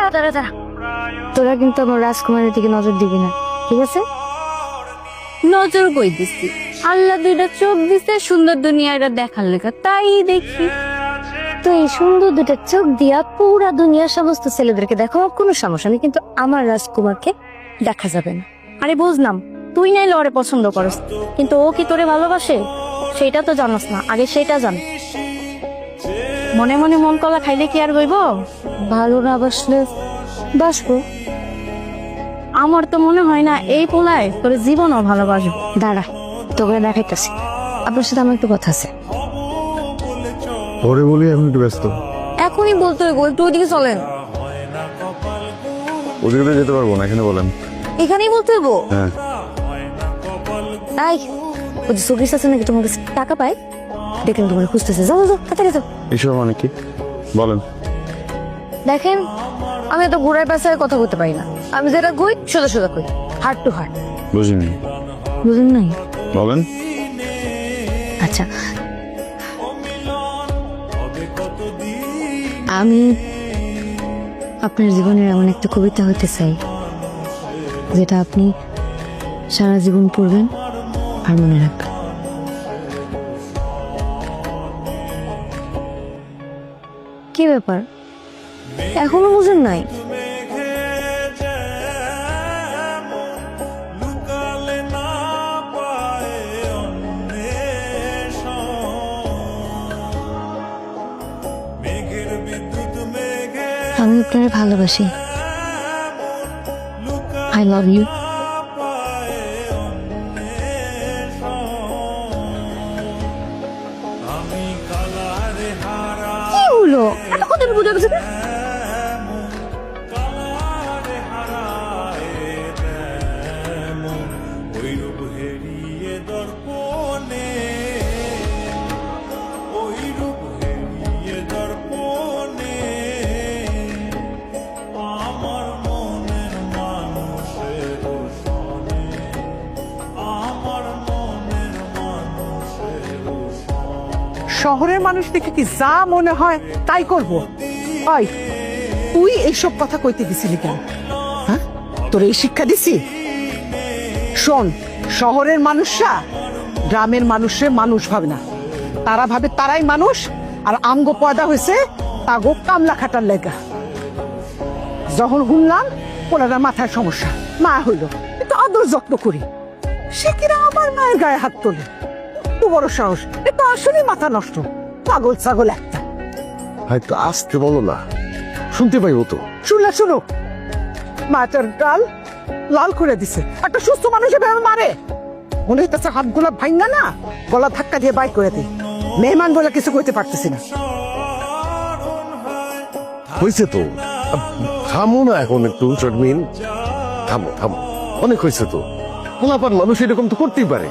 দাঁড়া দাঁড়া দাঁড়া তোরা কিন্তু আমার রাজকুমারের দিকে নজর দিবি না ঠিক আছে? নজর কই দিছি আল্লাহ দুইটা চোখ দিছে সুন্দর দুনিয়াটা দেখার লেখা তাই দেখি। তো এই সুন্দর দুটো চোখ দিয়া পুরা দুনিয়ার সমস্ত ছেলেদেরকে দেখো কোনো সমস্যা নেই কিন্তু আমার রাজকুমারকে দেখা যাবে না। আরে বুঝলাম তুই নাই লড়ে পছন্দ করস কিন্তু ও কি তোরে ভালোবাসে? সেটা তো জানোস না আগে সেটা জান। মনে মনে মন কলা খাইলে কি আর হইব? ভালো না বাসলে বাসবো। আমার তো মনে হয় না এই পোলায় তোর জীবনও ভালোবাসবো। দাঁড়া তোকে দেখাইতেছি। আপনার সাথে আমার একটু কথা আছে। পরে বলি আমি একটু ব্যস্ত। এখনই বলতে হইব একটু ওইদিকে চলেন। ওদিকে তো যেতে পারব না এখানে বলেন। এখানেই বলতে হইব? হ্যাঁ। তাই ওই যে সুগ্রিস আছে নাকি তোমার কাছে? টাকা পায়? দেখেন তোমার খুঁজতেছে। যাও যাও তাড়াতাড়ি যাও। এসব মানে কি? বলেন। দেখেন আমি তো ঘোড়ার পাশে কথা বলতে পারি না। আমি যেটা কই সোজা সোজা কই। হার্ট টু হার্ট বুঝিনি। বুঝুন নাই? বলেন। আচ্ছা। আমি আপনার জীবনের এমন একটা কবিতা হতে চাই যেটা আপনি সারা জীবন পড়বেন আর মনে রাখবেন। কি ব্যাপার? এখনও বুঝেন নাই? আমি আপনার ভালোবাসি। আই লাভ ইউ কি হলো? এত কথা বুঝে গেছে। শহরের মানুষ দেখে কি যা মনে হয় তাই করব? ওই তুই এইসব কথা কইতে গেছিলি কেন? হ্যাঁ? তোর এই শিক্ষা দিছি? শোন, শহরের মানুষরা গ্রামের মানুষে মানুষ ভাবে না। তারা ভাবে তারাই মানুষ, আর আঙ্গ পয়দা হয়েছে তাগো কামলা খাটার লেগা। যখন শুনলাম ওনারা মাথায় সমস্যা, মা হইল, একটু আদর যত্ন করি। সে কিনা আমার মায়ের গায়ে হাত তোলে। বড় সাহস। এটা আসলে মাথা নষ্ট। পাগল ছাগল একটা। হয়তো আসতে বলো না। শুনতে পাইবো তো। শুনলে শুনো। মাটার গাল লাল করে দিছে। একটা সুস্থ মানুষ এভাবে মারে। মনে হইতেছে হাত গোলা ভাঙ্গা না? গলা ধাক্কা দিয়ে বাইক করে দিই মেহমান বলে কিছু কইতে পারতেছি না। হয়েছে তো। থামো না এখন একটু চটমিন। থামো থামো। অনেক হয়েছে তো। পোলাপান মানুষ এরকম তো করতেই পারে।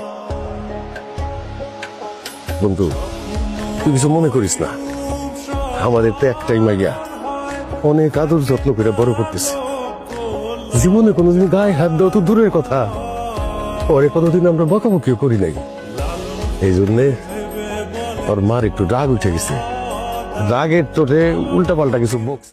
বন্ধু, তুই কিছু মনে করিস না। আমাদের তো একটাই মাইয়া। অনেক আদর যত্ন করে বড় করতেছে। জীবনে কোনোদিন গায়ে হাত দেওয়া তো দূরের কথা। পরে কোনোদিন আমরা বকাবকিও করি নাই। এই জন্যে ওর মার একটু রাগ উঠে গেছে। রাগের চোটে উল্টা পাল্টা কিছু বকছে